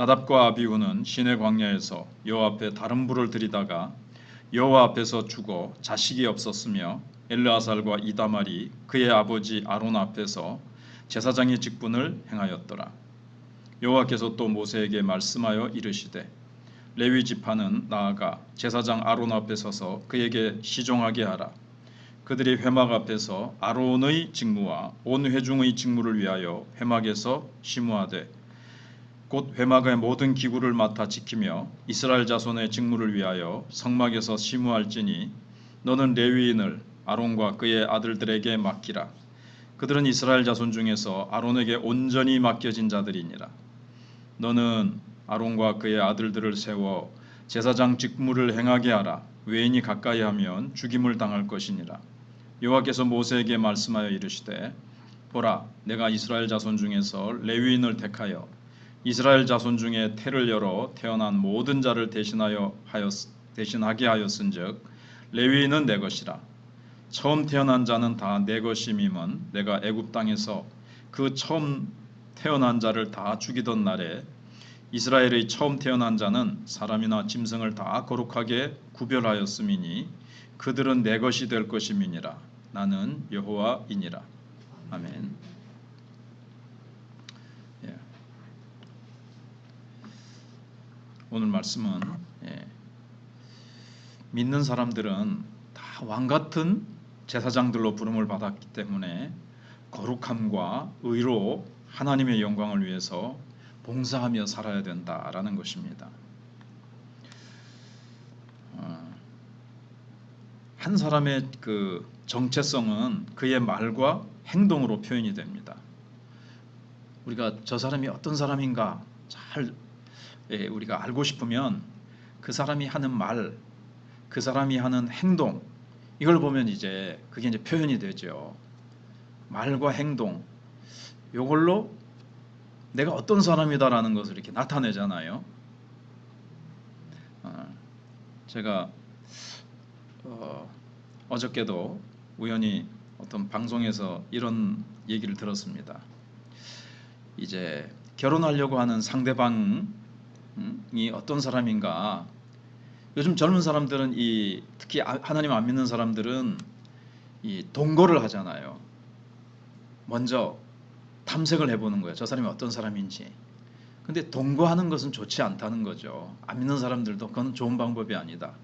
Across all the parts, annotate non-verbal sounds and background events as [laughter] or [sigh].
나답과 아비후는 시내 광야에서 여호와 앞에 다른 불을 들이다가 여호와 앞에서 죽어 자식이 없었으며 엘르아살과 이다말이 그의 아버지 아론 앞에서 제사장의 직분을 행하였더라. 여호와께서 또 모세에게 말씀하여 이르시되 레위 지파는 나아가 제사장 아론 앞에 서서 그에게 시종하게 하라. 그들이 회막 앞에서 아론의 직무와 온 회중의 직무를 위하여 회막에서 심우하되 곧 회막의 모든 기구를 맡아 지키며 이스라엘 자손의 직무를 위하여 성막에서 심우할지니 너는 레위인을 아론과 그의 아들들에게 맡기라. 그들은 이스라엘 자손 중에서 아론에게 온전히 맡겨진 자들이니라. 너는 아론과 그의 아들들을 세워 제사장 직무를 행하게 하라. 외인이 가까이 하면 죽임을 당할 것이니라. 여호와께서 모세에게 말씀하여 이르시되 보라 내가 이스라엘 자손 중에서 레위인을 택하여 이스라엘 자손 중에 태를 열어 태어난 모든 자를 대신하여 하였 대신하게 하였은즉 레위인은 내 것이라. 처음 태어난 자는 다 내 것임임은 내가 애굽 땅에서 그 처음 태어난 자를 다 죽이던 날에 이스라엘의 처음 태어난 자는 사람이나 짐승을 다 거룩하게 구별하였음이니 그들은 내 것이 될 것임이니라. 나는 여호와이니라. 아멘. 오늘 말씀은 예. 믿는 사람들은 다 왕 같은 제사장들로 부름을 받았기 때문에 거룩함과 의로 하나님의 영광을 위해서 봉사하며 살아야 된다라는 것입니다. 어, 한 사람의 그 정체성은 그의 말과 행동으로 표현이 됩니다. 우리가 저 사람이 어떤 사람인가 잘 예, 우리가 알고 싶으면 그 사람이 하는 말, 그 사람이 하는 행동 이걸 보면 이제 그게 이제 표현이 되죠. 말과 행동 요걸로 내가 어떤 사람이다라는 것을 이렇게 나타내잖아요. 어, 제가 어, 어저께도 우연히 어떤 방송에서 이런 얘기를 들었습니다. 이제 결혼하려고 하는 상대방 이 어떤 사람인가 요즘 젊은 사람들은 이 특히 아- 하나님 안 믿는 사람들은 이 동거를 하잖아요. 먼저 탐색을 해보는 거예요. 저 사람이 어떤 사람인지. 근데 동거하는 것은 좋지 않다는 거죠. 안 믿는 사람들도 그건 좋은 방법이 아니다.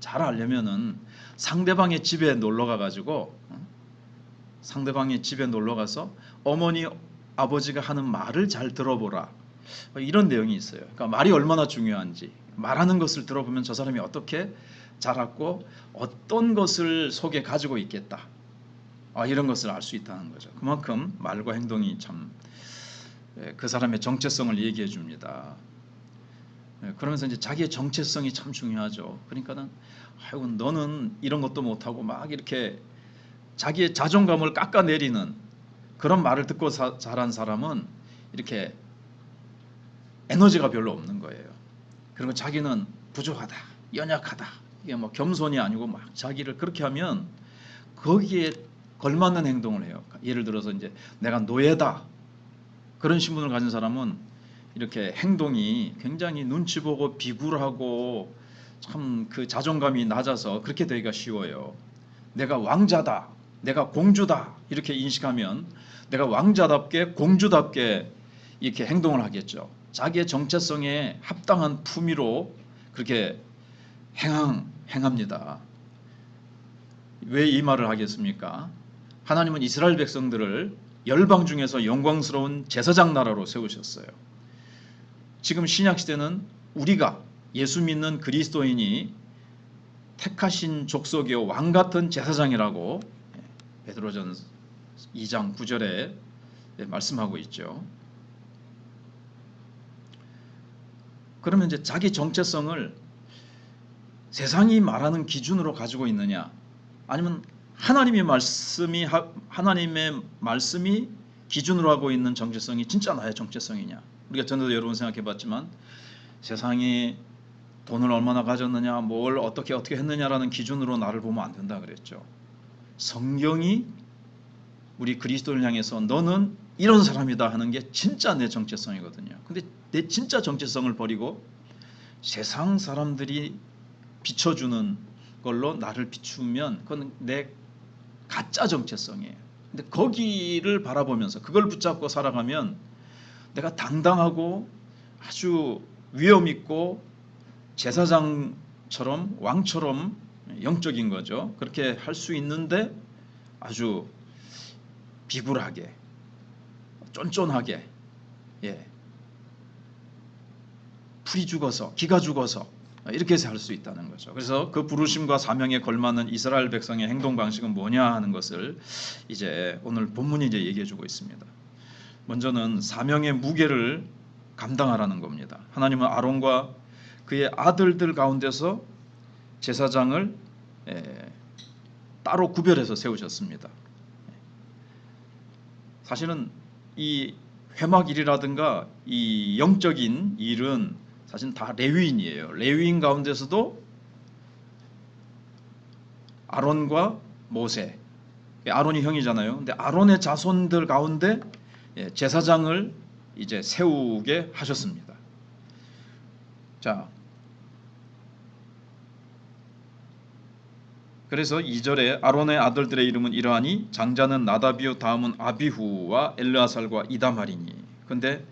잘 알려면은 상대방의 집에 놀러 가가지고 어? 상대방의 집에 놀러 가서 어머니 아버지가 하는 말을 잘 들어보라. 뭐 이런 내용이 있어요. 그러니까 말이 얼마나 중요한지 말하는 것을 들어보면 저 사람이 어떻게 자랐고 어떤 것을 속에 가지고 있겠다. 아, 이런 것을 알 수 있다는 거죠. 그만큼 말과 행동이 참 그 사람의 정체성을 얘기해 줍니다. 예, 그러면서 이제 자기의 정체성이 참 중요하죠. 그러니까는 아이고 너는 이런 것도 못하고 막 이렇게 자기의 자존감을 깎아내리는 그런 말을 듣고 사, 자란 사람은 이렇게 에너지가 별로 없는 거예요. 그리고 자기는 부족하다, 연약하다. 이게 뭐 겸손이 아니고 막 자기를 그렇게 하면 거기에 걸맞는 행동을 해요. 예를 들어서 이제 내가 노예다 그런 신분을 가진 사람은 이렇게 행동이 굉장히 눈치 보고 비굴하고 참 그 자존감이 낮아서 그렇게 되기가 쉬워요. 내가 왕자다, 내가 공주다 이렇게 인식하면 내가 왕자답게 공주답게 이렇게 행동을 하겠죠. 자기의 정체성에 합당한 품위로 그렇게 행함, 행합니다. 왜 이 말을 하겠습니까? 하나님은 이스라엘 백성들을 열방 중에서 영광스러운 제사장 나라로 세우셨어요. 지금 신약 시대는 우리가 예수 믿는 그리스도인이 택하신 족속의 왕 같은 제사장이라고 베드로전 2장 9절에 말씀하고 있죠. 그러면 이제 자기 정체성을 세상이 말하는 기준으로 가지고 있느냐? 아니면 하나님의 말씀이 하- 하나님의 말씀이 기준으로 하고 있는 정체성이 진짜 나의 정체성이냐? 우리가 전에도 여러 번 생각해 봤지만 세상이 돈을 얼마나 가졌느냐 뭘 어떻게 어떻게 했느냐라는 기준으로 나를 보면 안 된다 그랬죠. 성경이 우리 그리스도를 향해서 너는 이런 사람이다 하는 게 진짜 내 정체성이거든요 근데 내 진짜 정체성을 버리고 세상 사람들이 비춰주는 걸로 나를 비추면 그건 내 가짜 정체성이에요. 근데 거기를 바라보면서 그걸 붙잡고 살아가면 내가 당당하고 아주 위엄 있고 제사장처럼 왕처럼 영적인 거죠. 그렇게 할 수 있는데 아주 비굴하게 쫀쫀하게 예. 풀이 죽어서 기가 죽어서 이렇게 해서 할 수 있다는 거죠. 그래서 그 부르심과 사명에 걸맞는 이스라엘 백성의 행동 방식은 뭐냐 하는 것을 이제 오늘 본문이 이제 얘기해 주고 있습니다. 먼저는 사명의 무게를 감당하라는 겁니다. 하나님은 아론과 그의 아들들 가운데서 제사장을 에, 따로 구별해서 세우셨습니다. 사실은 이 회막 일이라든가 이 영적인 일은 사실 다 레위인이에요. 레위인 가운데서도 아론과 모세, 아론이 형이잖아요. 근데 아론의 자손들 가운데 예, 제사장을 이제 세우게 하셨습니다. 자, 그래서 2절에 아론의 아들들의 이름은 이러하니 장자는 나다비오 다음은 아비후와 엘르아살과 이다말이니. 근데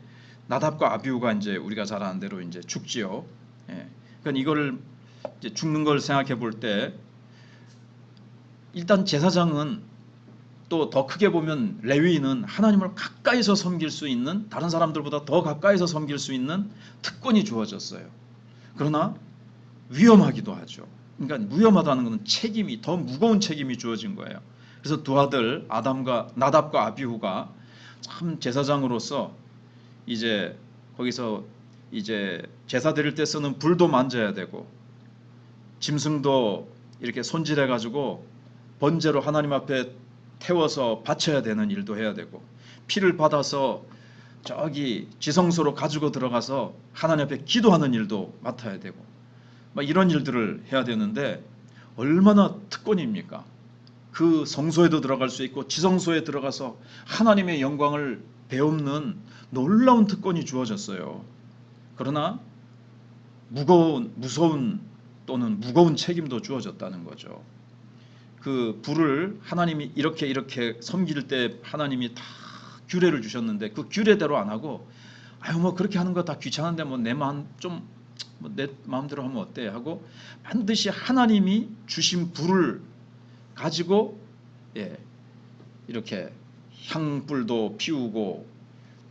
나답과 아비후가 이제 우리가 잘 아는 대로 이제 죽지요. 예. 그러니까 이거를 죽는 걸 생각해 볼 때 일단 제사장은 또 더 크게 보면 레위인은 하나님을 가까이서 섬길 수 있는 다른 사람들보다 더 가까이서 섬길 수 있는 특권이 주어졌어요. 그러나 위험하기도 하죠. 그러니까 위험하다는 것은 책임이 더 무거운 책임이 주어진 거예요. 그래서 두 아들 아담과 나답과 아비후가 참 제사장으로서 이제 거기서 이제 제사 드릴 때 쓰는 불도 만져야 되고 짐승도 이렇게 손질해 가지고 번제로 하나님 앞에 태워서 바쳐야 되는 일도 해야 되고 피를 받아서 저기 지성소로 가지고 들어가서 하나님 앞에 기도하는 일도 맡아야 되고 막 이런 일들을 해야 되는데 얼마나 특권입니까? 그 성소에도 들어갈 수 있고 지성소에 들어가서 하나님의 영광을 배움는 놀라운 특권이 주어졌어요. 그러나 무거운 무서운 또는 무거운 책임도 주어졌다는 거죠. 그 불을 하나님이 이렇게 이렇게 섬길 때 하나님이 다 규례를 주셨는데 그 규례대로 안 하고 아유 뭐 그렇게 하는 거 다 귀찮은데 뭐 내 마음 좀 뭐 내 마음대로 하면 어때 하고 반드시 하나님이 주신 불을 가지고 예 이렇게 향불도 피우고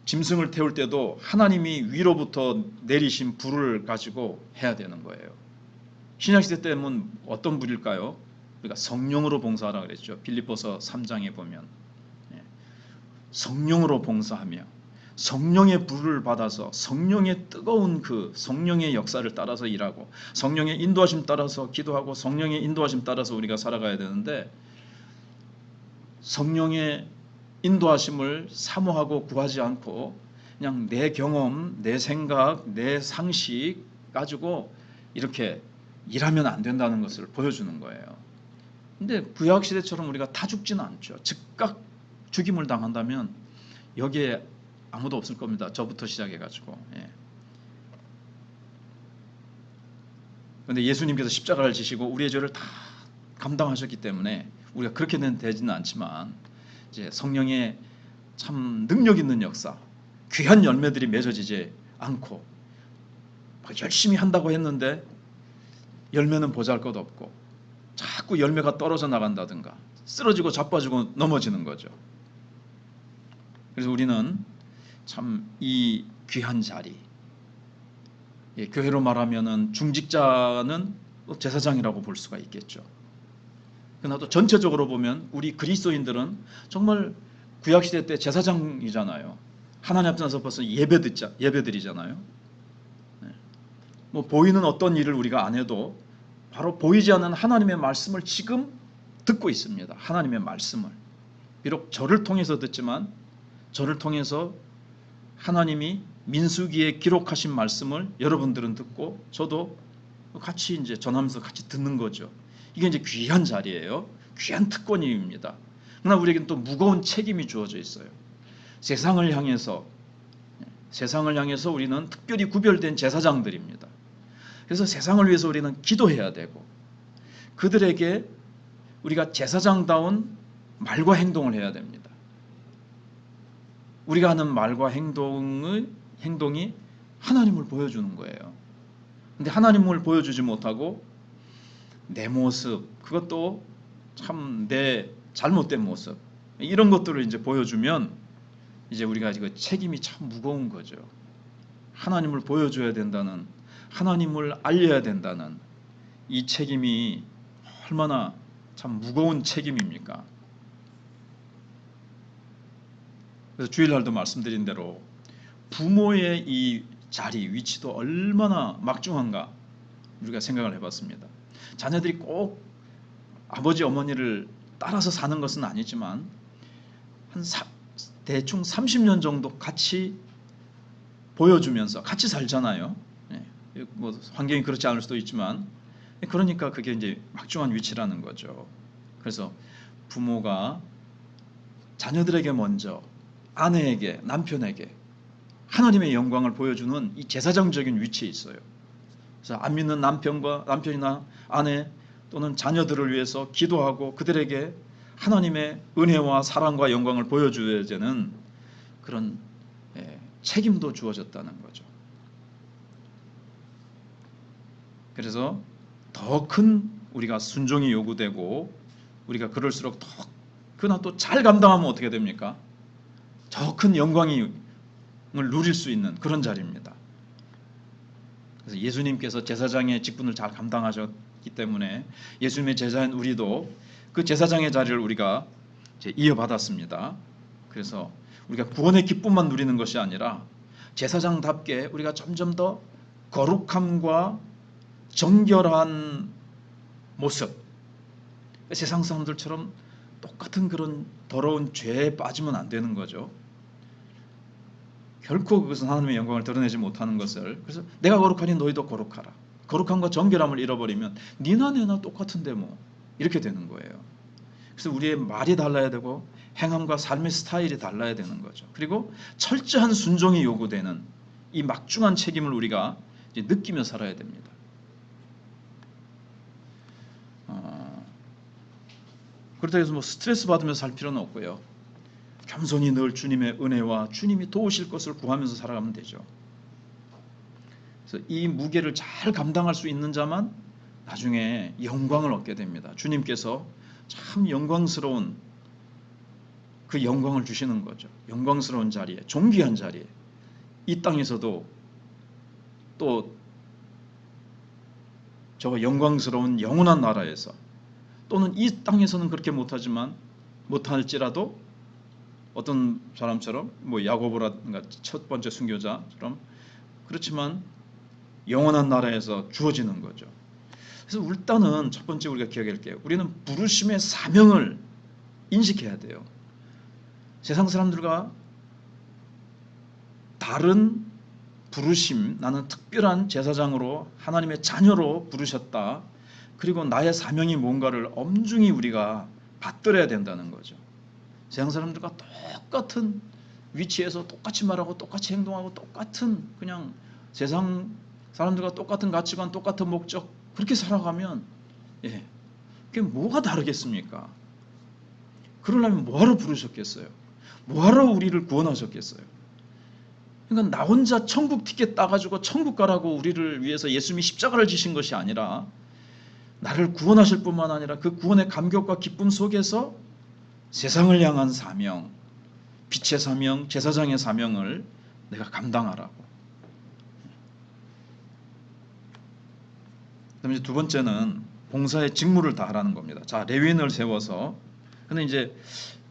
짐승을 태울 때도 하나님이 위로부터 내리신 불을 가지고 해야 되는 거예요. 신약 시대 때는 어떤 불일까요? 우리가 성령으로 봉사하라 그랬죠. 빌립보서 3장에 보면 예. 성령으로 봉사하며 성령의 불을 받아서 성령의 뜨거운 그 성령의 역사를 따라서 일하고 성령의 인도하심 따라서 기도하고 성령의 인도하심 따라서 우리가 살아가야 되는데 성령의 인도하심을 사모하고 구하지 않고 그냥 내 경험, 내 생각, 내 상식 가지고 이렇게 일하면 안 된다는 것을 보여주는 거예요. 근데 구약 시대처럼 우리가 다 죽지는 않죠. 즉각 죽임을 당한다면 여기에 아무도 없을 겁니다. 저부터 시작해 가지고. 예. 근데 예수님께서 십자가를 지시고 우리의 죄를 다 감당하셨기 때문에 우리가 그렇게는 되지는 않지만 이제 성령의 참 능력 있는 역사, 귀한 열매들이 맺어지지 않고 막 열심히 한다고 했는데 열매는 보잘것 없고 자꾸 열매가 떨어져 나간다든가 쓰러지고 자빠지고 넘어지는 거죠. 그래서 우리는 참 이 귀한 자리, 예, 교회로 말하면은 중직자는 또 제사장이라고 볼 수가 있겠죠. 그러나 또 전체적으로 보면 우리 그리스도인들은 정말 구약 시대 때 제사장이잖아요. 하나님 앞에 나서 벌써 예배 듣자 예배 드리잖아요. 네. 뭐 보이는 어떤 일을 우리가 안 해도 바로 보이지 않는 하나님의 말씀을 지금 듣고 있습니다. 하나님의 말씀을. 비록 저를 통해서 듣지만 저를 통해서 하나님이 민수기에 기록하신 말씀을 여러분들은 듣고 저도 같이 이제 전하면서 같이 듣는 거죠. 이게 이제 귀한 자리예요. 귀한 특권입니다. 그러나 우리에게는 또 무거운 책임이 주어져 있어요. 세상을 향해서 세상을 향해서 우리는 특별히 구별된 제사장들입니다. 그래서 세상을 위해서 우리는 기도해야 되고 그들에게 우리가 제사장다운 말과 행동을 해야 됩니다. 우리가 하는 말과 행동의 행동이 하나님을 보여주는 거예요. 근데 하나님을 보여주지 못하고 내 모습 그것도 참 내 잘못된 모습 이런 것들을 이제 보여주면 이제 우리가 그 책임이 참 무거운 거죠. 하나님을 보여줘야 된다는 하나님을 알려야 된다는 이 책임이 얼마나 참 무거운 책임입니까? 그래서 주일날도 말씀드린 대로 부모의 이 자리 위치도 얼마나 막중한가 우리가 생각을 해봤습니다. 자녀들이 꼭 아버지 어머니를 따라서 사는 것은 아니지만 한 사, 대충 30년 정도 같이 보여주면서 같이 살잖아요. 예, 뭐 환경이 그렇지 않을 수도 있지만 그러니까 그게 이제 막중한 위치라는 거죠. 그래서 부모가 자녀들에게 먼저 아내에게 남편에게 하나님의 영광을 보여주는 이 제사장적인 위치에 있어요. 그래서 안 믿는 남편과 남편이나 아내 또는 자녀들을 위해서 기도하고 그들에게 하나님의 은혜와 사랑과 영광을 보여줘야 되는 그런 예, 책임도 주어졌다는 거죠. 그래서 더 큰 우리가 순종이 요구되고 우리가 그럴수록 더 그나 또 잘 감당하면 어떻게 됩니까? 더 큰 영광이 누릴 수 있는 그런 자리입니다. 그래서 예수님께서 제사장의 직분을 잘 감당하셨기 때문에 예수님의 제자인 우리도 그 제사장의 자리를 우리가 이어받았습니다. 그래서 우리가 구원의 기쁨만 누리는 것이 아니라 제사장답게 우리가 점점 더 거룩함과 정결한 모습 세상 사람들처럼 똑같은 그런 더러운 죄에 빠지면 안 되는 거죠. 결코 그것은 하나님의 영광을 드러내지 못하는 것을 그래서 내가 거룩하니 너희도 거룩하라. 거룩함과 정결함을 잃어버리면 니나 내나 똑같은데 뭐 이렇게 되는 거예요. 그래서 우리의 말이 달라야 되고 행함과 삶의 스타일이 달라야 되는 거죠. 그리고 철저한 순종이 요구되는 이 막중한 책임을 우리가 느끼며 살아야 됩니다. 어, 그렇다고 해서 뭐 스트레스 받으면서 살 필요는 없고요. 겸손히 늘 주님의 은혜와 주님이 도우실 것을 구하면서 살아가면 되죠. 그래서 이 무게를 잘 감당할 수 있는 자만 나중에 영광을 얻게 됩니다. 주님께서 참 영광스러운 그 영광을 주시는 거죠. 영광스러운 자리에, 존귀한 자리에, 이 땅에서도 또 저 영광스러운 영원한 나라에서 또는 이 땅에서는 그렇게 못하지만 못할지라도 어떤 사람처럼 뭐 야고보라든가 첫 번째 순교자처럼 그렇지만 영원한 나라에서 주어지는 거죠. 그래서 일단은 첫 번째 우리가 기억할게요. 우리는 부르심의 사명을 인식해야 돼요. 세상 사람들과 다른 부르심, 나는 특별한 제사장으로 하나님의 자녀로 부르셨다. 그리고 나의 사명이 뭔가를 엄중히 우리가 받들어야 된다는 거죠. 세상 사람들과 똑같은 위치에서 똑같이 말하고 똑같이 행동하고 똑같은 그냥 세상 사람들과 똑같은 가치관, 똑같은 목적 그렇게 살아가면 예, 그게 뭐가 다르겠습니까? 그러려면 뭐하러 부르셨겠어요? 뭐하러 우리를 구원하셨겠어요? 그러니까 나 혼자 천국 티켓 따가지고 천국 가라고 우리를 위해서 예수님이 십자가를 지신 것이 아니라 나를 구원하실 뿐만 아니라 그 구원의 감격과 기쁨 속에서 세상을 향한 사명, 빛의 사명, 제사장의 사명을 내가 감당하라고. 그다음에 이제 두 번째는 봉사의 직무를 다하라는 겁니다. 자, 레위인을 세워서 근데 이제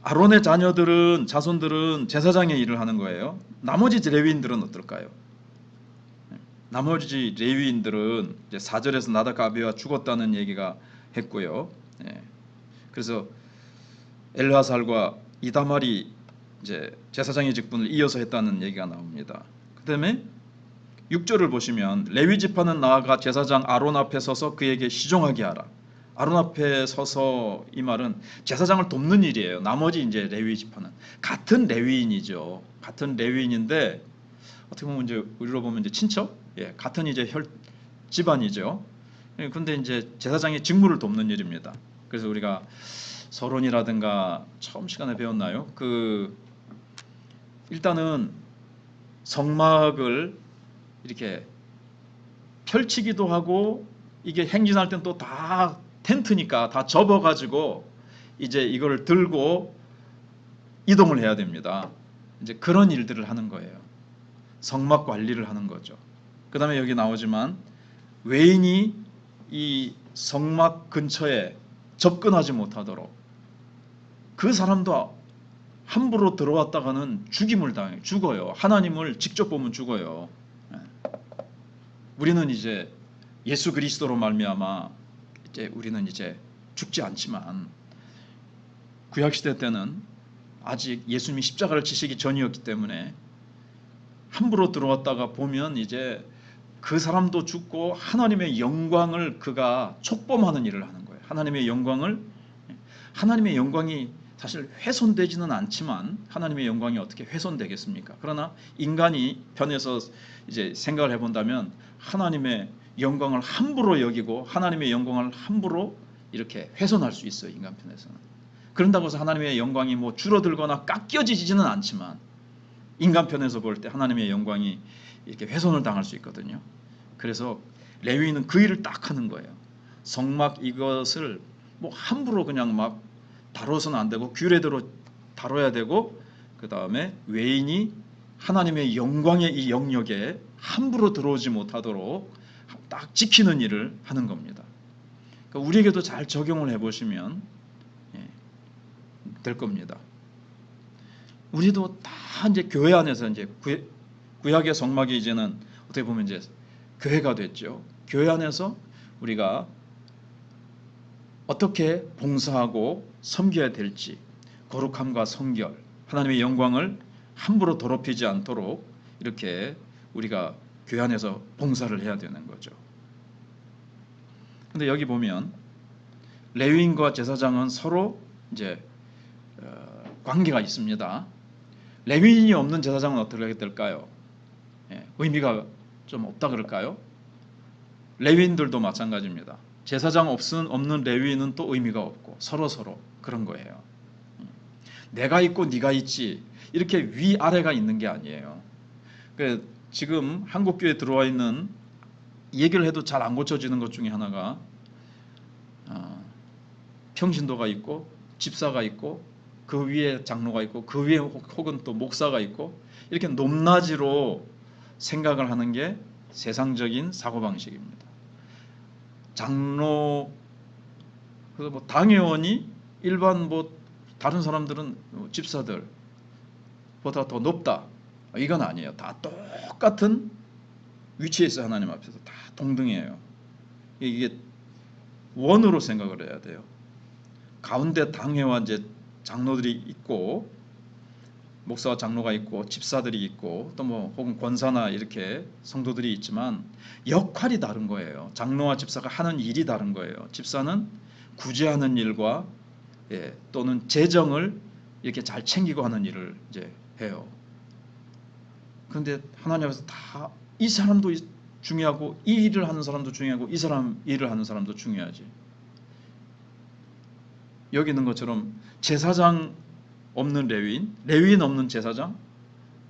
아론의 자녀들은 자손들은 제사장의 일을 하는 거예요. 나머지 레위인들은 어떨까요? 나머지 레위인들은 이제 4절에서 나다가 아비와 죽었다는 얘기가 했고요. 예. 그래서 엘라살과 이다말이 이제 제사장의 직분을 이어서 했다는 얘기가 나옵니다. 그다음에 6절을 보시면 레위 지파는 나아가 제사장 아론 앞에 서서 그에게 시종하게 하라. 아론 앞에 서서 이 말은 제사장을 돕는 일이에요. 나머지 이제 레위 지파는 같은 레위인이죠. 같은 레위인인데 어떻게 보면 이제 우리로 보면 이제 친척, 예, 같은 이제 혈 집안이죠. 예, 근데 이제 제사장의 직무를 돕는 일입니다. 그래서 우리가 서론이라든가 처음 시간에 배웠나요? 그 일단은 성막을 이렇게 펼치기도 하고 이게 행진할 땐 또 다 텐트니까 다 접어가지고 이제 이걸 들고 이동을 해야 됩니다. 이제 그런 일들을 하는 거예요. 성막 관리를 하는 거죠. 그 다음에 여기 나오지만 외인이 이 성막 근처에 접근하지 못하도록 그 사람도 함부로 들어왔다가는 죽임을 당해요. 죽어요. 하나님을 직접 보면 죽어요. 예. 우리는 이제 예수 그리스도로 말미암아 이제 우리는 이제 죽지 않지만 구약 시대 때는 아직 예수님이 십자가를 지시기 전이었기 때문에 함부로 들어왔다가 보면 이제 그 사람도 죽고 하나님의 영광을 그가 촉범하는 일을 하는. 하나님의 영광을 하나님의 영광이 사실 훼손되지는 않지만 하나님의 영광이 어떻게 훼손되겠습니까? 그러나 인간이 편에서 이제 생각을 해본다면 하나님의 영광을 함부로 여기고 하나님의 영광을 함부로 이렇게 훼손할 수 있어요 인간 편에서는. 그런다고 해서 하나님의 영광이 뭐 줄어들거나 깎여지지는 않지만 인간 편에서 볼 때 하나님의 영광이 이렇게 훼손을 당할 수 있거든요. 그래서 레위인은 그 일을 딱 하는 거예요. 성막 이것을 뭐 함부로 그냥 막 다뤄서는 안 되고 규례대로 다뤄야 되고 그 다음에 외인이 하나님의 영광의 이 영역에 함부로 들어오지 못하도록 딱 지키는 일을 하는 겁니다. 그러니까 우리에게도 잘 적용을 해보시면 예, 될 겁니다. 우리도 다 이제 교회 안에서 이제 구약의 성막이 이제는 어떻게 보면 이제 교회가 됐죠. 교회 안에서 우리가 어떻게 봉사하고 섬겨야 될지 거룩함과 성결, 하나님의 영광을 함부로 더럽히지 않도록 이렇게 우리가 안에서 봉사를 해야 되는 거죠. 근데 여기 보면 레위인과 제사장은 서로 이제 어, 관계가 있습니다. 레위인이 없는 제사장은 어떻게 될까요? 예, 의미가 좀 없다 그럴까요? 레위인들도 마찬가지입니다. 제사장 없은 없는 레위인은 또 의미가 없고 서로 서로 그런 거예요. 내가 있고 네가 있지 이렇게 위 아래가 있는 게 아니에요. 그 지금 한국 교회 들어와 있는 얘기를 해도 잘 안 고쳐지는 것 중에 하나가 어, 평신도가 있고 집사가 있고 그 위에 장로가 있고 그 위에 혹은 또 목사가 있고 이렇게 높낮이로 생각을 하는 게 세상적인 사고 방식입니다. 장로 그래서 뭐 당회원이 일반 뭐 다른 사람들은 집사들보다 더 높다 이건 아니에요. 다 똑같은 위치에 있어 하나님 앞에서 다 동등해요. 이게 원으로 생각을 해야 돼요. 가운데 당회와 이제 장로들이 있고 목사와 장로가 있고 집사들이 있고 또 뭐 혹은 권사나 이렇게 성도들이 있지만 역할이 다른 거예요. 장로와 집사가 하는 일이 다른 거예요. 집사는 구제하는 일과 예, 또는 재정을 이렇게 잘 챙기고 하는 일을 이제 해요. 그런데 하나님 앞에서 다 이 사람도 중요하고 이 일을 하는 사람도 중요하고 이 사람 일을 하는 사람도 중요하지. 여기 있는 것처럼 제사장 없는 레위인, 레위인 없는 제사장,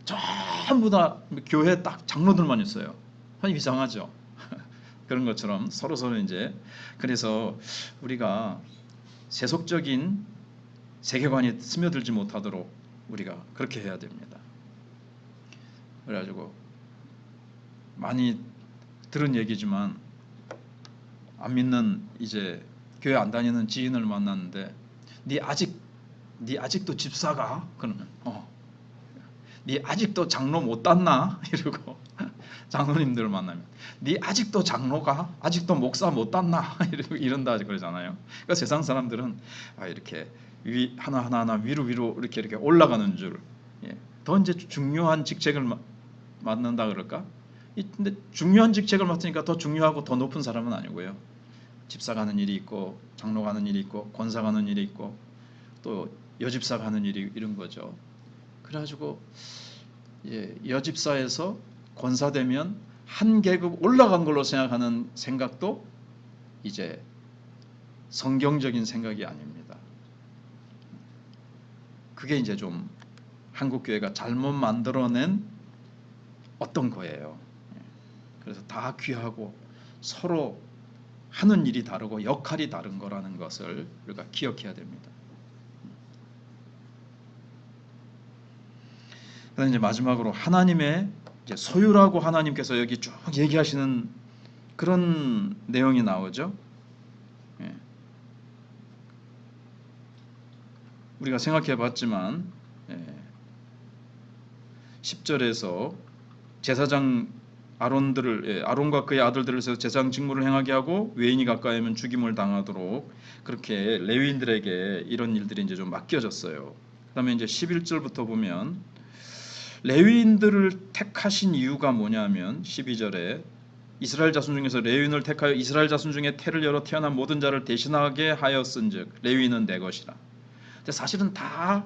전부 다 교회 딱 장로들만 있어요. 참 이상하죠. [laughs] 그런 것처럼 서로 서로 이제 그래서 우리가 세속적인 세계관이 스며들지 못하도록 우리가 그렇게 해야 됩니다. 그래가지고 많이 들은 얘기지만 안 믿는 이제 교회 안 다니는 지인을 만났는데 네 아직 네 아직도 집사가 그러면 어. 네 아직도 장로 못 땄나 [laughs] 이러고 [laughs] 장로님들 만나면 네 아직도 장로가 아직도 목사 못 땄나 [laughs] 이러- 이런다 그러잖아요. 그러니까 세상 사람들은 아, 이렇게 위 하나 하나 하나 위로 위로 이렇게 이렇게 올라가는 줄. 예. 더 이제 중요한 직책을 마- 맡는다 그럴까? 이- 근데 중요한 직책을 맡으니까 더 중요하고 더 높은 사람은 아니고요. 집사가 하는 일이 있고 장로가 하는 일이 있고 권사가 하는 일이 있고 또 여집사가 하는 일이 이런 거죠. 그래가지고 예, 여집사에서 권사 되면 한 계급 올라간 걸로 생각하는 생각도 이제 성경적인 생각이 아닙니다. 그게 이제 좀 한국 교회가 잘못 만들어낸 어떤 거예요. 예. 그래서 다 귀하고 서로 하는 일이 다르고 역할이 다른 거라는 것을 우리가 기억해야 됩니다. 그다음 이제 마지막으로 하나님의 이제 소유라고 하나님께서 여기 쭉 얘기하시는 그런 내용이 나오죠. 예. 우리가 생각해봤지만 예. 10절에서 제사장 아론들을 예, 아론과 그의 아들들을 세워 제사장 직무를 행하게 하고 외인이 가까이면 죽임을 당하도록 그렇게 레위인들에게 이런 일들이 이제 좀 맡겨졌어요. 그다음에 이제 11절부터 보면 레위인들을 택하신 이유가 뭐냐면 12절에 이스라엘 자손 중에서 레위인을 택하여 이스라엘 자손 중에 태를 열어 태어난 모든 자를 대신하게 하였은즉 레위인은 내 것이라. 근데 사실은 다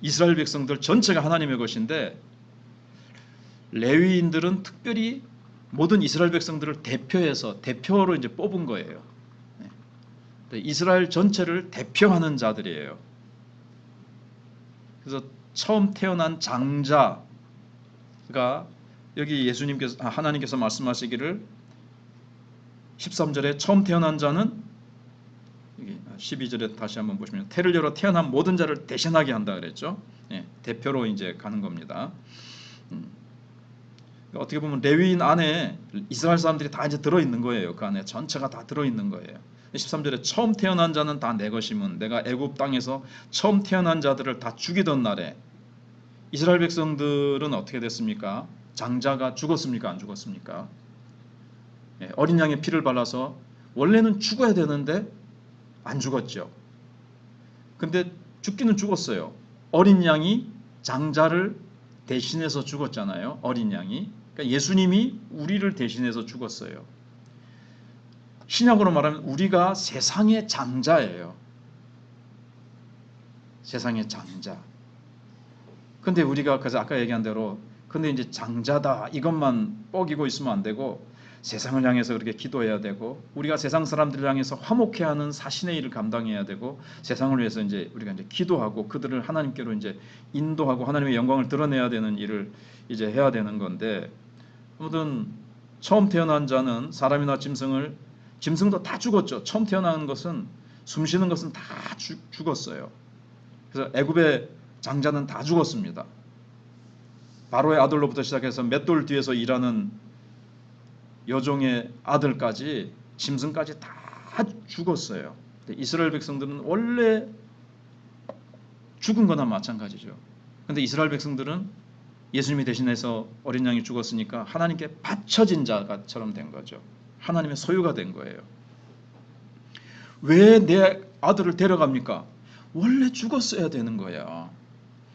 이스라엘 백성들 전체가 하나님의 것인데 레위인들은 특별히 모든 이스라엘 백성들을 대표해서 대표로 이제 뽑은 거예요. 네. 이스라엘 전체를 대표하는 자들이에요. 그래서 처음 태어난 장자가 여기 예수님께서 아, 하나님께서 말씀하시기를 13절에 처음 태어난 자는 여기 12절에 다시 한번 보시면 태를 열어 태어난 모든 자를 대신하게 한다 그랬죠. 예, 대표로 이제 가는 겁니다. 음. 어떻게 보면 레위인 안에 이스라엘 사람들이 다 이제 들어 있는 거예요. 그 안에 전체가 다 들어 있는 거예요. 13절에 처음 태어난 자는 다 내 것임은 내가 애굽 땅에서 처음 태어난 자들을 다 죽이던 날에 이스라엘 백성들은 어떻게 됐습니까? 장자가 죽었습니까? 안 죽었습니까? 예, 어린 양의 피를 발라서 원래는 죽어야 되는데 안 죽었죠. 근데 죽기는 죽었어요. 어린 양이 장자를 대신해서 죽었잖아요. 어린 양이. 그러니까 예수님이 우리를 대신해서 죽었어요. 신약으로 말하면 우리가 세상의 장자예요. 세상의 장자. 근데 우리가 그래서 아까 얘기한 대로 근데 이제 장자다 이것만 뻐기고 있으면 안 되고 세상을 향해서 그렇게 기도해야 되고 우리가 세상 사람들을 향해서 화목해 하는 사신의 일을 감당해야 되고 세상을 위해서 이제 우리가 이제 기도하고 그들을 하나님께로 이제 인도하고 하나님의 영광을 드러내야 되는 일을 이제 해야 되는 건데 아무튼 처음 태어난 자는 사람이나 짐승을 짐승도 다 죽었죠. 처음 태어나는 것은 숨 쉬는 것은 다 죽, 죽었어요. 그래서 애굽의 장자는 다 죽었습니다. 바로의 아들로부터 시작해서 맷돌 뒤에서 일하는 여종의 아들까지 짐승까지 다 죽었어요. 이스라엘 백성들은 원래 죽은 거나 마찬가지죠. 근데 이스라엘 백성들은 예수님이 대신해서 어린 양이 죽었으니까 하나님께 바쳐진 자가처럼 된 거죠. 하나님의 소유가 된 거예요. 왜 내 아들을 데려갑니까? 원래 죽었어야 되는 거야.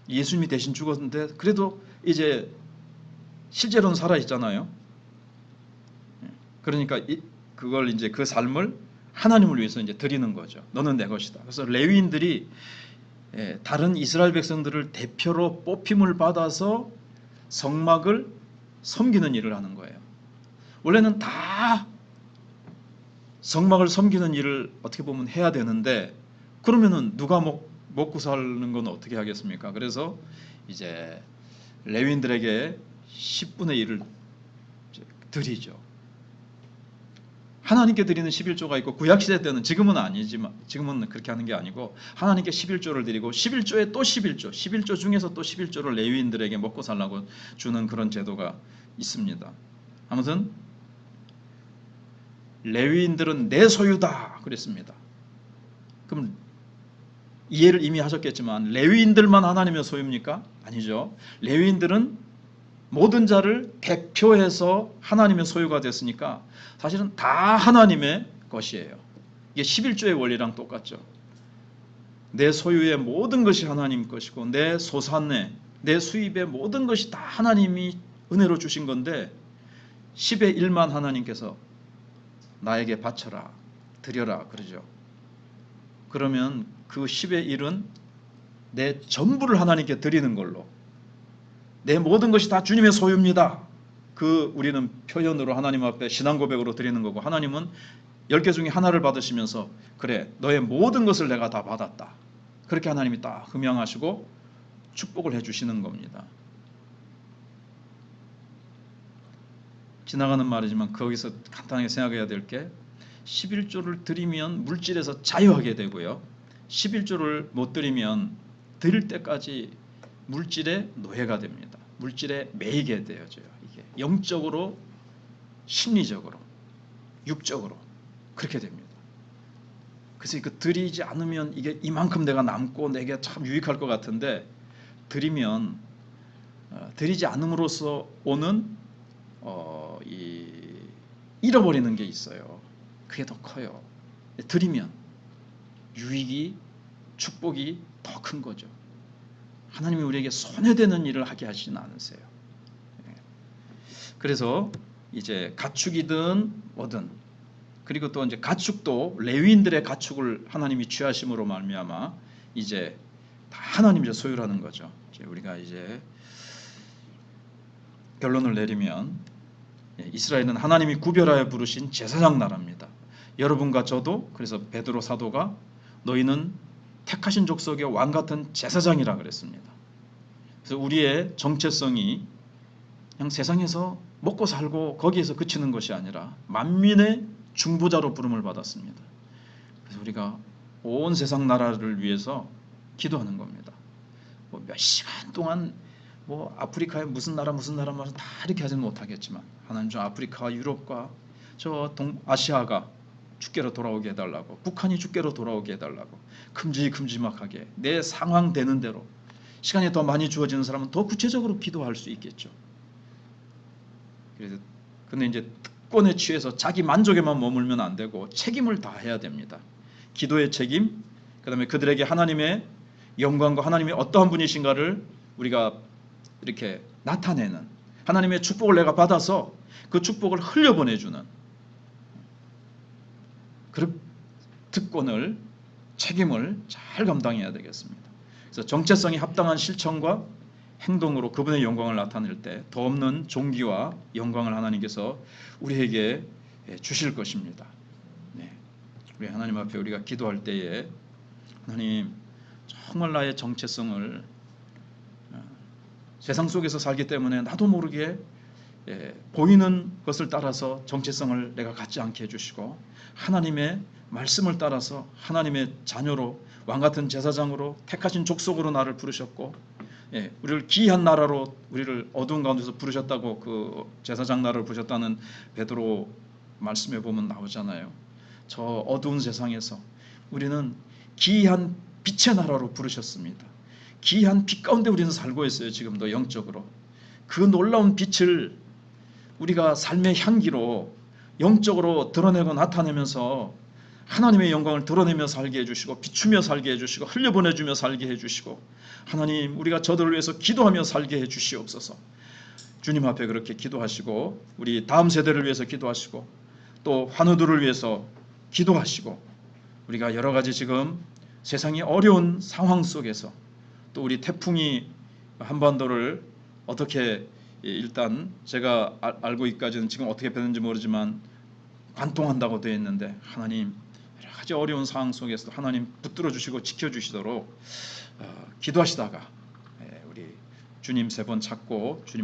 예수님이 대신 죽었는데 그래도 이제 실제로는 살아 있잖아요. 그러니까 이, 그걸 이제 그 삶을 하나님을 위해서 이제 드리는 거죠. 너는 내 것이다. 그래서 레위인들이 예, 다른 이스라엘 백성들을 대표로 뽑힘을 받아서 성막을 섬기는 일을 하는 거예요. 원래는 다 성막을 섬기는 일을 어떻게 보면 해야 되는데 그러면은 누가 먹, 먹고 사는 건 어떻게 하겠습니까? 그래서 이제 레위인들에게 10분의 1을 드리죠. 하나님께 드리는 11조가 있고 구약 시대 때는 지금은 아니지만 지금은 그렇게 하는 게 아니고 하나님께 11조를 드리고 11조에 또 11조, 11조 중에서 또 11조를 레위인들에게 먹고 살라고 주는 그런 제도가 있습니다. 아무튼 레위인들은 내 소유다 그랬습니다. 그럼 이해를 이미 하셨겠지만 레위인들만 하나님의 소유입니까? 아니죠. 레위인들은 모든 자를 대표해서 하나님의 소유가 됐으니까 사실은 다 하나님의 것이에요. 이게 11조의 원리랑 똑같죠. 내 소유의 모든 것이 하나님 것이고 내 소산내, 내 수입의 모든 것이 다 하나님이 은혜로 주신 건데 10의 1만 하나님께서 나에게 바쳐라, 드려라 그러죠. 그러면 그 10의 1은 내 전부를 하나님께 드리는 걸로 내 모든 것이 다 주님의 소유입니다. 그 우리는 표현으로 하나님 앞에 신앙 고백으로 드리는 거고 하나님은 10개 중에 하나를 받으시면서 그래 너의 모든 것을 내가 다 받았다. 그렇게 하나님이 딱 흠양하시고 축복을 해 주시는 겁니다. 지나가는 말이지만 거기서 간단하게 생각해야 될 게 11조를 드리면 물질에서 자유하게 되고요. 11조를 못 드리면 드릴 때까지 물질의 노예가 됩니다. 물질에 매이게 되어져요. 이게 영적으로, 심리적으로, 육적으로 그렇게 됩니다. 그래서 그 드리지 않으면 이게 이만큼 내가 남고 내게 참 유익할 것 같은데 드리면 어, 드리지 않음으로써 오는 어, 이 잃어버리는 게 있어요. 그게 더 커요. 드리면 유익이 축복이 더 큰 거죠. 하나님이 우리에게 손해되는 일을 하게 하시진 않으세요. 예. 그래서 이제 가축이든 뭐든 그리고 또 이제 가축도 레위인들의 가축을 하나님이 취하심으로 말미암아 이제 다 하나님의 소유라는 거죠. 이제 우리가 이제 결론을 내리면 예, 이스라엘은 하나님이 구별하여 부르신 제사장 나라입니다. 여러분과 저도 그래서 베드로 사도가 너희는 택하신 족속의 왕 같은 제사장이라 그랬습니다. 그래서 우리의 정체성이 그냥 세상에서 먹고 살고 거기에서 그치는 것이 아니라 만민의 중보자로 부름을 받았습니다. 그래서 우리가 온 세상 나라를 위해서 기도하는 겁니다. 뭐 몇 시간 동안 뭐 아프리카의 무슨 나라 무슨 나라 말은 다 이렇게 하지는 못하겠지만 하나님 저 아프리카와 유럽과 저 동 아시아가 주께로 돌아오게 해달라고 북한이 주께로 돌아오게 해달라고 큼지큼지막하게 내 상황 되는 대로 시간이 더 많이 주어지는 사람은 더 구체적으로 기도할 수 있겠죠. 그래서 근데 이제 특권에 취해서 자기 만족에만 머물면 안 되고 책임을 다 해야 됩니다. 기도의 책임, 그다음에 그들에게 하나님의 영광과 하나님이 어떠한 분이신가를 우리가 이렇게 나타내는 하나님의 축복을 내가 받아서 그 축복을 흘려보내주는 그 특권을 책임을 잘 감당해야 되겠습니다. 그래서 정체성이 합당한 실천과 행동으로 그분의 영광을 나타낼 때 더 없는 존귀와 영광을 하나님께서 우리에게 예, 주실 것입니다. 네. 우리 하나님 앞에 우리가 기도할 때에 하나님 정말 나의 정체성을 어, 세상 속에서 살기 때문에 나도 모르게 예, 보이는 것을 따라서 정체성을 내가 갖지 않게 해주시고 하나님의 말씀을 따라서 하나님의 자녀로 왕 같은 제사장으로 택하신 족속으로 나를 부르셨고 예, 우리를 기이한 나라로 우리를 어두운 가운데서 부르셨다고 그 제사장 나라를 부르셨다는 베드로 말씀에 보면 나오잖아요. 저 어두운 세상에서 우리는 기이한 빛의 나라로 부르셨습니다. 기이한 빛 가운데 우리는 살고 있어요. 지금도 영적으로 그 놀라운 빛을 우리가 삶의 향기로 영적으로 드러내고 나타내면서 하나님의 영광을 드러내며 살게 해주시고 비추며 살게 해주시고 흘려보내주며 살게 해주시고 하나님 우리가 저들을 위해서 기도하며 살게 해주시옵소서 주님 앞에 그렇게 기도하시고 우리 다음 세대를 위해서 기도하시고 또 환우들을 위해서 기도하시고 우리가 여러 가지 지금 세상이 어려운 상황 속에서 또 우리 태풍이 한반도를 어떻게 일단 제가 알- 알고 있기까지는 지금 어떻게 되는지 모르지만 관통한다고 되어 있는데 하나님 여러 가지 어려운 상황 속에서도 하나님 붙들어 주시고 지켜 주시도록 어, 기도하시다가 예, 우리 주님 세 번 찾고 주님